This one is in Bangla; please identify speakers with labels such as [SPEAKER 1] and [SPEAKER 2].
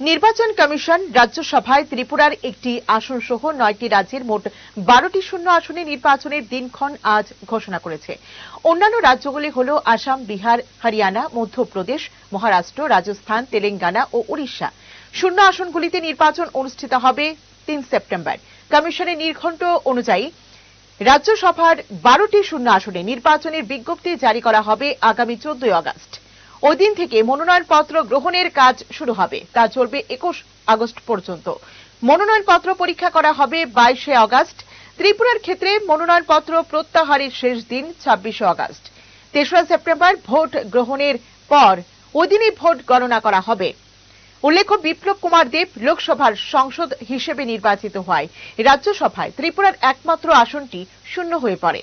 [SPEAKER 1] নির্বাচন কমিশন রাজ্যসভায় ত্রিপুরার একটি আসন সহ নয়টি রাজ্যের মোট বারোটি শূন্য আসনে নির্বাচনের দিনক্ষণ আজ ঘোষণা করেছে। অন্যান্য রাজ্যগুলি হল আসাম, বিহার, হরিয়ানা, মধ্যপ্রদেশ, মহারাষ্ট্র, রাজস্থান, তেলেঙ্গানা ও উড়িষ্যা। শূন্য আসনগুলিতে নির্বাচন অনুষ্ঠিত হবে তিন সেপ্টেম্বর। কমিশনের নির্ঘণ্ট অনুযায়ী রাজ্যসভার বারোটি শূন্য আসনে নির্বাচনের বিজ্ঞপ্তি জারি করা হবে আগামী চোদ্দই আগস্ট। ওই দিন থেকে মনোনয়নপত্র গ্রহণের কাজ শুরু হবে। তা চলবে একুশ আগস্ট পর্যন্ত। মনোনয়নপত্র পরীক্ষা করা হবে বাইশে আগস্ট। ত্রিপুরার ক্ষেত্রে মনোনয়নপত্র প্রত্যাহারের শেষ দিন ছাব্বিশে আগস্ট। তেসরা সেপ্টেম্বর ভোট গ্রহণের পর ওই দিনই ভোট গণনা করা হবে। উল্লেখ্য, বিপ্লব কুমার দেব লোকসভার সংসদ হিসেবে নির্বাচিত হয়। রাজ্যসভায় ত্রিপুরার একমাত্র আসনটি শূন্য হয়ে পড়ে।